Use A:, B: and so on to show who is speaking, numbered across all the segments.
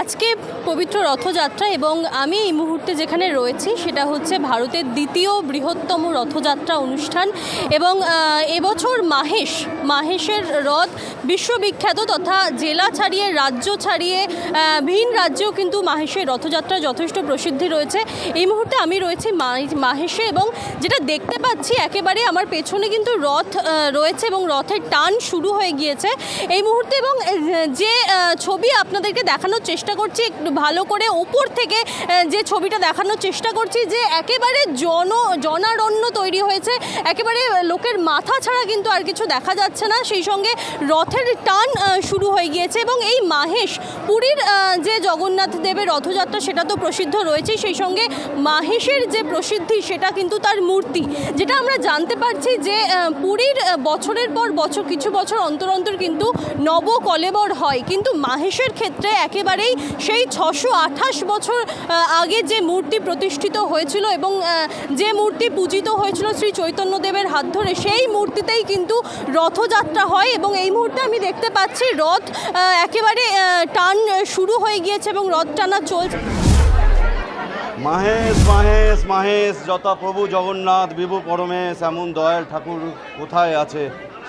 A: আজকে পবিত্র রথযাত্রা এবং আমি এই মুহূর্তে যেখানে রয়েছি সেটা হচ্ছে ভারতের দ্বিতীয় বৃহত্তম রথযাত্রা অনুষ্ঠান এবং এবছর মাহেশ, মাহেশের রথ বিশ্ববিখ্যাত তথা জেলা ছাড়িয়ে, রাজ্য ছাড়িয়ে ভিন রাজ্যেও কিন্তু মাহেশের রথযাত্রা যথেষ্ট প্রসিদ্ধি রয়েছে। এই মুহূর্তে আমি রয়েছি মাহেশে এবং যেটা দেখতে পাচ্ছি একেবারে আমার পেছনে কিন্তু রথ রয়েছে এবং রথের টান শুরু হয়ে গিয়েছে। এই মুহূর্তে এবং যে ছবি আপনাদেরকে দেখানোর চেষ্টা করছি, একটু ভালো করে ওপর থেকে যে ছবিটা দেখানোর চেষ্টা করছি যে একেবারে জন, জনারণ্য তৈরি হয়েছে। একেবারে লোকের মাথা ছাড়া কিন্তু আর কিছু দেখা যাচ্ছে না। সেই সঙ্গে রথের টান শুরু হয়ে গিয়েছে এবং এই মাহেশ, পুরীর যে জগন্নাথ দেবের রথযাত্রা সেটা তো প্রসিদ্ধ রয়েছে। সেই সঙ্গে মাহেশের যে প্রসিদ্ধি সেটা কিন্তু তার মূর্তি, যেটা আমরা জানতে পারছি যে পুরীর বছরের পর বছর, কিছু বছর অন্তর অন্তর কিন্তু নব কলেবর হয়। কিন্তু মাহেশের ক্ষেত্রে একেবারেই সেই ছশো আঠাশ বছর আগে যে মূর্তি প্রতিষ্ঠিত হয়েছিল এবং যে মূর্তি পূজিত হয়েছিল শ্রী চৈতন্যদেবের হাত ধরে, সেই মূর্তিতেই কিন্তু রথযাত্রা হয় এবং এই মুহূর্তে আমি দেখতে পাচ্ছি রথ একেবারে টান শুরু হয়ে গিয়েছে এবং রথ টানা চলছে
B: মাহেশ মাহেশ মাহেশ, যথা প্রভু জগন্নাথ, বিভু পরমেশ, এমন দয়াল ঠাকুর কোথায় আছে?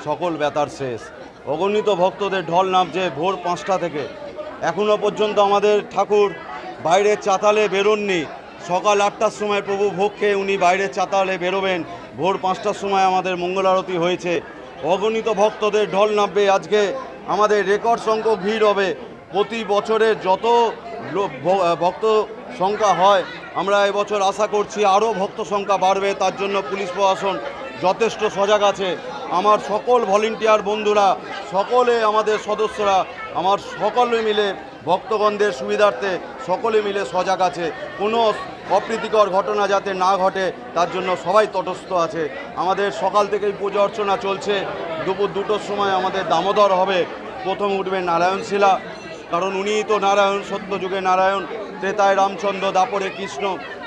B: সকল বেতার শেষ। অগণিত ভক্তদের ঢল নামছে ভোর পাঁচটা থেকে। এখনও পর্যন্ত আমাদের ঠাকুর বাইরের চাতালে বেরোননি। সকাল আটটার সময় প্রভু ভোগ খেয়ে উনি বাইরের চাতালে বেরোবেন। ভোর পাঁচটার সময় আমাদের মঙ্গল আরতি হয়েছে। অগণিত ভক্তদের ঢল নামবে। আজকে আমাদের রেকর্ড সংখ্যক ভিড় হবে। প্রতি বছরের যত ভক্ত সংখ্যা হয়, আমরা এবছর আশা করছি আরও ভক্ত সংখ্যা বাড়বে। তার জন্য পুলিশ প্রশাসন যথেষ্ট সজাগ আছে। আমার সকল ভলেন্টিয়ার বন্ধুরা, সকলে আমাদের সদস্যরা আমার সকলে মিলে, ভক্তগণদের সুবিধার্থে সকলে মিলে সজাগ আছে। কোনো অপ্রীতিকর ঘটনা যাতে না ঘটে, তার জন্য সবাই তটস্থ আছে। আমাদের সকাল থেকেই পুজো অর্চনা চলছে। দুপুর দুটোর সময় আমাদের দামোদর হবে। প্রথম উঠবে নারায়ণ শিলা, কারণ উনিই তো নারায়ণ সত্য যুগে নারায়ণ। ত্রেতায় রামচন্দ্র, দাপরে কৃষ্ণ,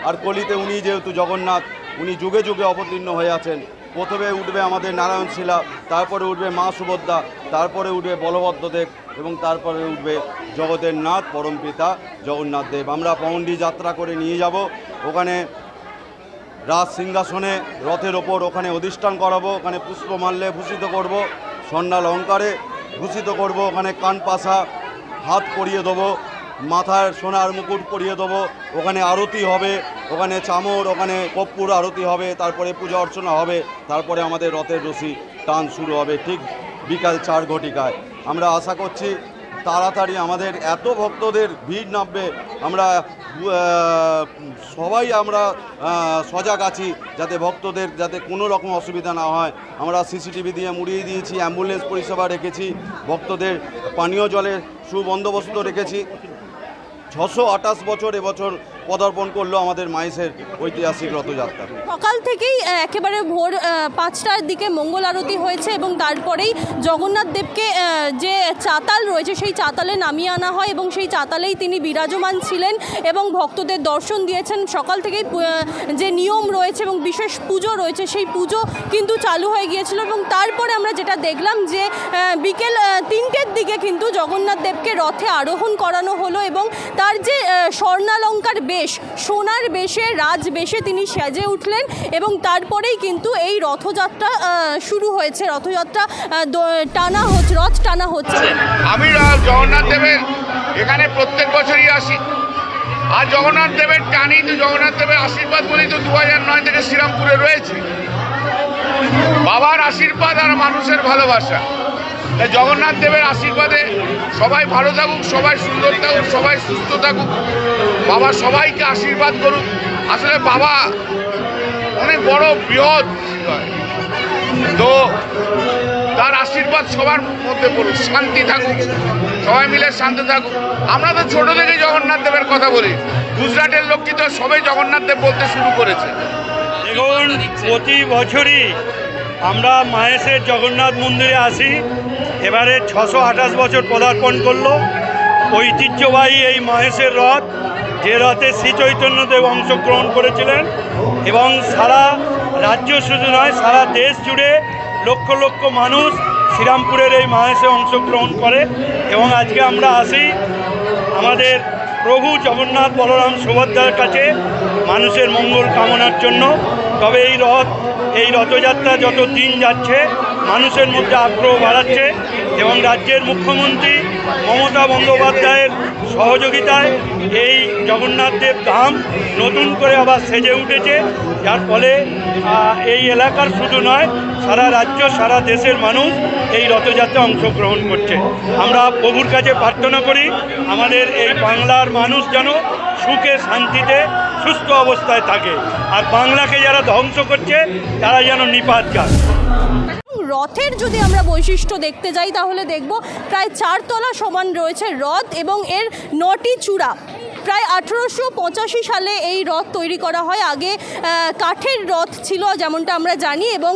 B: আর কলিতে উনি যেহেতু জগন্নাথ, উনি যুগে যুগে অবতীর্ণ হয়ে আছেন। প্রথমে উঠবে আমাদের নারায়ণ শিলা, তারপরে উঠবে মা সুভদ্রা, তারপরে উঠবে বলভদ্রদেব এবং তারপরে উঠবে জগতের নাথ পরমপিতা জগন্নাথ দেব। আমরা পৌন্ডি যাত্রা করে নিয়ে যাব, ওখানে রাজ সিংহাসনে রথের ওপর ওখানে অধিষ্ঠান করাবো, ওখানে পুষ্পমাল্যে ভূষিত করব স্বর্ণা লঙ্কারে ভূষিত করব, ওখানে কান পাশা হাত পরিয়ে দেবো, মাথার সোনার মুকুট পরিয়ে দেবো, ওখানে আরতি হবে ওখানে চামর, ওখানে কর্পূর আরতি হবে, তারপরে পূজা অর্চনা হবে, তারপরে আমাদের রথের রশি টান শুরু হবে ঠিক বিকাল চার ঘটিকায়। আমরা আশা করছি তাড়াতাড়ি আমাদের এত ভক্তদের ভিড় নামবে, আমরা সবাই আমরা সজাগ আছি যাতে ভক্তদের যাতে কোনো রকম অসুবিধা না হয়। আমরা সিসিটিভি দিয়ে মুড়িয়ে দিয়েছি, অ্যাম্বুলেন্স পরিষেবা রেখেছি, ভক্তদের পানীয় জলের সুবন্দোবস্ত রেখেছি। ছশো আঠাশ বছর এবছর পদার্পণ করল আমাদের মাইসের ঐতিহাসিক রথযাত্রা।
A: সকাল থেকেই একেবারে ভোর পাঁচটার দিকে মঙ্গল আরতি হয়েছে এবং তারপরেই জগন্নাথ দেবকে যে চাতাল রয়েছে সেই চাতালে নামিয়ে আনা হয় এবং সেই চাতালেই তিনি বিরাজমান ছিলেন এবং ভক্তদের দর্শন দিয়েছেন। সকাল থেকেই যে নিয়ম রয়েছে এবং বিশেষ পুজো রয়েছে সেই পুজো কিন্তু চালু হয়ে গিয়েছিল এবং তারপরে আমরা যেটা দেখলাম যে বিকেল তিনটের দিকে কিন্তু জগন্নাথ দেবকে রথে আরোহণ করানো হলো এবং তার যে স্বর্ণালঙ্কার বেশ, সোনার বেশে, রাজ বেশে তিনি সেজে উঠলেন এবং তারপরেই কিন্তু এই রথযাত্রা শুরু হয়েছে। রথযাত্রা টানা হচ্ছে রথ টানা হচ্ছে।
C: আমি জগন্নাথ দেবের এখানে প্রত্যেক বছরই আসি। আর জগন্নাথ দেবের টানি, তো জগন্নাথ দেবের আশীর্বাদ বলেই তো দু হাজার নয় থেকে শ্রীরামপুরে রয়েছে। বাবার আশীর্বাদ আর মানুষের ভালোবাসা। জগন্নাথ দেবের আশীর্বাদে সবাই ভালো থাকুক, সবাই সুন্দর থাকুক, সবাই সুস্থ থাকুক। বাবা সবাইকে আশীর্বাদ করুক। আসলে বাবা অনেক বড় বৃহৎ। তো তার আশীর্বাদ সবার মধ্যে পড়ুক, শান্তি থাকুক, সবাই মিলে শান্তি থাকুক। আমরা তো ছোটো থেকে জগন্নাথ দেবের কথা বলি। গুজরাটের লোকটি তো সবাই জগন্নাথ দেব বলতে শুরু করেছে।
D: প্রতি বছরই আমরা মাহেশের জগন্নাথ মন্দিরে আসি। এবারে ছশো আঠাশ বছর পদার্পণ করল। ঐতিহ্যবাহী এই মহেশের রথ, যে রথে শ্রী চৈতন্যদেব অংশগ্রহণ করেছিলেন এবং সারা রাজ্য শুধু নয়, সারা দেশ জুড়ে লক্ষ লক্ষ মানুষ শ্রীরামপুরের এই মাহেশে অংশগ্রহণ করে এবং আজকে আমরা আসি আমাদের প্রভু জগন্নাথ বলরাম সুভদ্রার কাছে। মানুষের মঙ্গল কামনার জন্য। তবে এই রথ, এই রথযাত্রা যত দিন যাচ্ছে, মানুষের মধ্যে আগ্রহ বাড়াচ্ছে এবং রাজ্যের মুখ্যমন্ত্রী মমতা বন্দ্যোপাধ্যায়ের সহযোগিতায় এই জগন্নাথ দেব ধাম নতুন করে আবার সেজে উঠেছে। যার ফলে এই এলাকার শুধু নয়, সারা রাজ্য, সারা দেশের মানুষ এই রথযাত্রা অংশগ্রহণ করছে। আমরা প্রভুর কাছে প্রার্থনা করি, আমাদের এই বাংলার মানুষ যেন সুখে শান্তিতে সুস্থ অবস্থায় থাকে। আর বাংলাকে যারা ধ্বংস করছে, তারা যেন নিপাত যায়
A: রথের যদি আমরা বৈশিষ্ট্য দেখতে যাই, তাহলে দেখব প্রায় চারতলা সমান রয়েছে রথ এবং এর নটি চূড়া। প্রায় আঠেরোশো পঁচাশি সালে এই রথ তৈরি করা হয়। আগে কাঠের রথ ছিল যেমনটা আমরা জানি এবং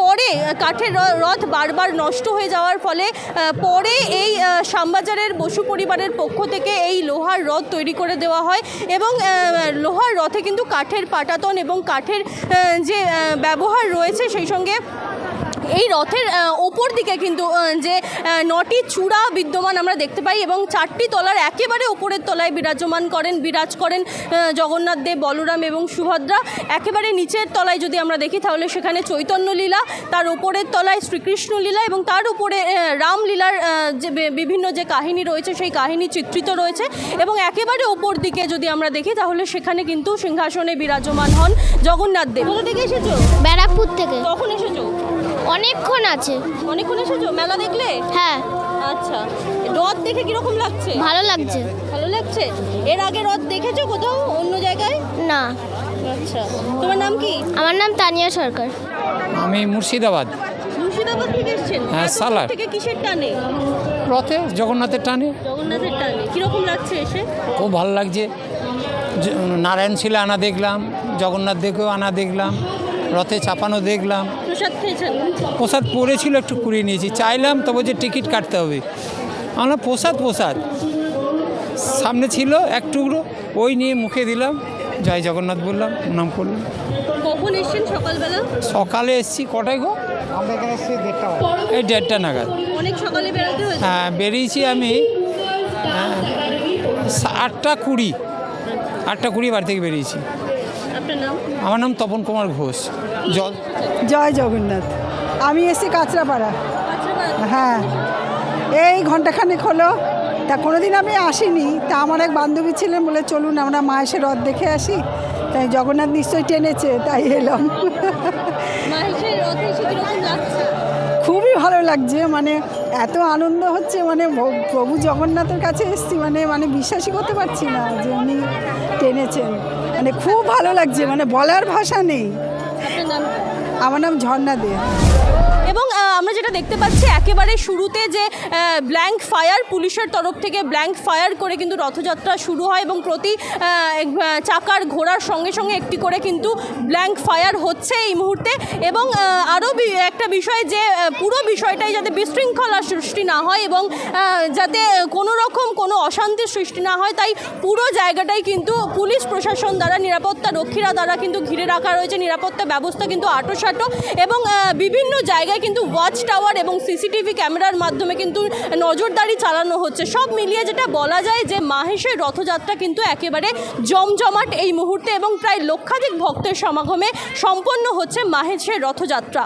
A: পরে কাঠের রথ বারবার নষ্ট হয়ে যাওয়ার ফলে পরে এই শ্যামবাজারের বসু পরিবারের পক্ষ থেকে এই লোহার রথ তৈরি করে দেওয়া হয় এবং লোহার রথে কিন্তু কাঠের পাটাতন এবং কাঠের যে ব্যবহার রয়েছে সেই সঙ্গে এই রথের ওপর দিকে কিন্তু যে নটি চূড়া বিদ্যমান আমরা দেখতে পাই এবং চারটি তলার একেবারে ওপরের তলায় বিরাজমান করেন বিরাজ করেন জগন্নাথ দেব বলরাম এবং সুভদ্রা। একেবারে নিচের তলায় যদি আমরা দেখি তাহলে সেখানে চৈতন্য লীলা তার ওপরের তলায় শ্রীকৃষ্ণ লীলা এবং তার উপরে রামলীলার যে বিভিন্ন যে কাহিনী রয়েছে সেই কাহিনী চিত্রিত রয়েছে এবং একেবারে ওপর দিকে যদি আমরা দেখি তাহলে সেখানে কিন্তু সিংহাসনে বিরাজমান হন জগন্নাথ দেব। কোথা থেকে এসেছ?
E: ব্যারাকপুর থেকে।
A: কখন এসেছ?
E: অনেকক্ষণ আছে।
A: অনেকক্ষণ এসেছ? মেলা দেখলে?
E: হ্যাঁ।
A: আচ্ছা। রথ দেখে কীরকম লাগছে?
E: ভালো লাগছে।
A: ভালো লাগছে? এর আগে রথ দেখেছ কোথাও? অন্য জায়গায়?
E: না।
A: আচ্ছা। তোমার নাম কি?
E: আমার নাম তানিয়া সরকার।
F: আমি মুর্শিদাবাদ।
A: মুর্শিদাবাদ থেকে এসেছেন?
F: হ্যাঁ,
A: দূর
F: সালার।
A: থেকে কিসের টানে?
F: রথে জগন্নাথের টানে।
A: জগন্নাথের টানে। কীরকম লাগছে এসে?
F: খুব ভালো লাগছে। নারায়ণ শিলা আনা দেখলাম জগন্নাথ দেখেও আনা দেখলাম রথে চাপানো দেখলাম।
A: প্রসাদ খেয়েছেন?
F: প্রসাদ পড়েছিল একটু কুড়িয়ে নিয়েছি। চাইলাম তবে যে টিকিট কাটতে হবে। আমরা প্রসাদ প্রসাদ। সামনে ছিল এক টুকরো ওই নিয়ে মুখে দিলাম জয় জগন্নাথ বললাম প্রণাম করলাম।
A: কখন এসেছেন সকালবেলা?
F: সকালে এসছি কটায় গো? এই দেড়টা নাগাদ।
A: অনেক সকালে বেরোতে হয়েছে?
F: হ্যাঁ বেরিয়েছি আমি হ্যাঁ, আটটা কুড়ি আটটা কুড়ি বাড়ি থেকে বেরিয়েছি।
A: আপনার নাম?
F: আমার নাম তপন কুমার ঘোষ। জল
G: জয় জগন্নাথ। আমি এসেছি কাঁচরাপাড়া। হ্যাঁ। এই ঘন্টাখানেক হলো। তা কোনোদিন আমি আসিনি। তা আমার এক বান্ধবী ছিলেন বলে চলুন আমরা মায়ের রথ দেখে আসি। তাই জগন্নাথ নিশ্চয়ই টেনেছে তাই এলাম।
A: এসে
G: খুবই ভালো লাগছে। মানে এত আনন্দ হচ্ছে। মানে প্রভু জগন্নাথের কাছে এসেছি। মানে মানে বিশ্বাসই করতে পারছি না যে উনি টেনেছেন। মানে খুব ভালো লাগছে মানে বলার ভাষা নেই? আমার নাম ঝর্ণা দে
A: এবং আমরা যেটা দেখতে পাচ্ছি, একেবারে শুরুতে যে ব্ল্যাঙ্ক ফায়ার পুলিশের তরফ থেকে ব্ল্যাঙ্ক ফায়ার করে কিন্তু রথযাত্রা শুরু হয় এবং প্রতি চাকার ঘোড়ার সঙ্গে সঙ্গে একটি করে কিন্তু ব্ল্যাঙ্ক ফায়ার হচ্ছে এই মুহূর্তে। এবং আরও একটা বিষয় যে পুরো বিষয়টাই যাতে বিশৃঙ্খলা সৃষ্টি না হয় এবং যাতে কোনো রকম কোনো অশান্তির সৃষ্টি না হয়, তাই পুরো জায়গাটাই কিন্তু পুলিশ প্রশাসন দ্বারা, নিরাপত্তা রক্ষীরা দ্বারা কিন্তু ঘিরে রাখা রয়েছে। নিরাপত্তা ব্যবস্থা কিন্তু আটোসাটো এবং বিভিন্ন জায়গায় কিন্তু ওয়াচ টাওয়ার এবং সিসিটিভি ক্যামেরার মাধ্যমে কিন্তু নজরদারি চালানো হচ্ছে। সব মিলিয়ে যেটা বলা যায় যে মাহেশের রথযাত্রা কিন্তু একেবারে জমজমাট এই মুহূর্তে এবং প্রায় লক্ষাধিক ভক্তের সমাগমে সম্পন্ন হচ্ছে মাহেশের রথযাত্রা।